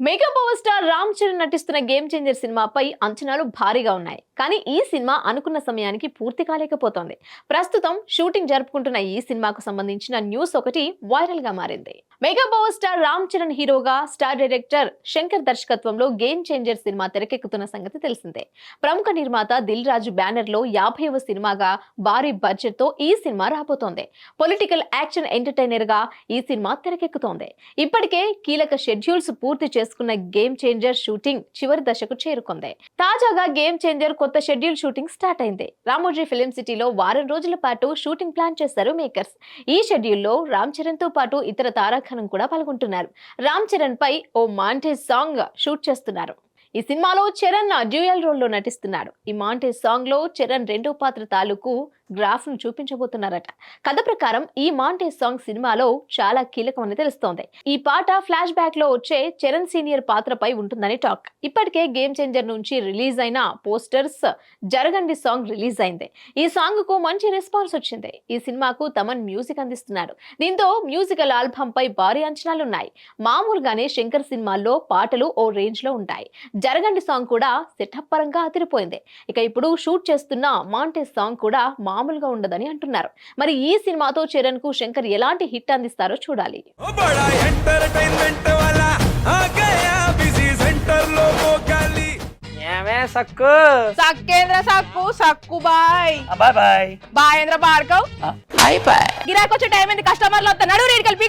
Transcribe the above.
Mega power star Ram Charan నటిస్తున్న game changer సినిమాపై అంచనాలు భారీగా ఉన్నాయి. కానీ ఈ సినిమా అనుకున్న సమయానికి పూర్తి కాలేకపోతోంది. ప్రస్తుతం షూటింగ్ జరుపుకుంటున్న ఈ సినిమాకు సంబంధించిన న్యూస్ ఒకటి వైరల్గా మారింది. Mega power star Ram Charan హీరోగా స్టార్ డైరెక్టర్ శంకర్ దర్శకత్వంలో గేమ్ చేంజర్ సినిమా తెరకెక్కుతున్న సంగతి తెలిసిందే. ప్రముఖ నిర్మాత దిల్ రాజు బ్యానర్లో యాభైవ సినిమాగా భారీ బడ్జెట్తో ఈ సినిమా రాబోతోంది. పొలిటికల్ యాక్షన్ ఎంటర్టైనర్గా ఈ సినిమా తెరకెక్కుతోంది. ఇప్పటికే కీలక షెడ్యూల్స్ పూర్తి చేసుకున్న గేమ్ చేంజర్ షూటింగ్ చివరి దశకు చేరుకుంది. తాజాగా గేమ్ చేంజర్ కొత్త షెడ్యూల్ షూటింగ్ స్టార్ట్ అయింది. రామోజీ ఫిలిం సిటీలో వారం రోజుల పాటు షూటింగ్ ప్లాన్ చేశారు మేకర్స్. ఈ షెడ్యూల్లో రామ్ చరణ్తో పాటు ఇతర తారాఖనం కూడా పాల్గొంటున్నారు. రామ్ చరణ్ పై ఓ మాంటేజ్ సాంగ్ షూట్ చేస్తున్నారు. ఈ సినిమాలో చరణ్ డ్యూయల్ రోల్లో నటిస్తున్నాడు. ఈ మాంటేజ్ సాంగ్లో చరణ్ రెండో పాత్ర తాలూకు గ్రాఫ్ను చూపించబోతున్నారట. కథ ప్రకారం ఈ మాంటేజ్ సాంగ్ సినిమాలో చాలా కీలకమని తెలుస్తోంది. ఈ పాట ఫ్లాష్ బ్యాక్లో వచ్చే చరణ్ సీనియర్ పాత్రపై ఉంటుందని టాక్. ఇప్పటికే గేమ్ చేంజర్ నుంచి రిలీజ్ అయిన పోస్టర్స్ జరగండి సాంగ్ రిలీజ్ అయింది. ఈ సాంగ్కు మంచి రెస్పాన్స్ వచ్చింది. ఈ సినిమాకు తమన్ మ్యూజిక్ అందిస్తున్నాడు. దీంతో మ్యూజికల్ ఆల్బమ్ పై భారీ అంచనాలున్నాయి. మామూలుగానే శంకర్ సినిమాల్లో పాటలు ఓ రేంజ్లో ఉంటాయి. జరగండి సాంగ్ కూడా సెటప్ పరంగా అతిరిపోయింది ఇక ఇప్పుడు షూట్ చేస్తున్న మాంటే సాంగ్ కూడా మామూలుగా ఉండదని అంటున్నారు. మరి ఈ సినిమాతో చరణ్కు శంకర్ ఎలాంటి హిట్ అందిస్తారో చూడాలి. సక్కు? సక్కేంద్ర సక్కు సక్కు బాయ్. బాయ్ బాయ్. బాయ్ బాయ్. గిరాకొచ్చే టైం ఏంది? కస్టమర్లు వస్తా నడు కలిపి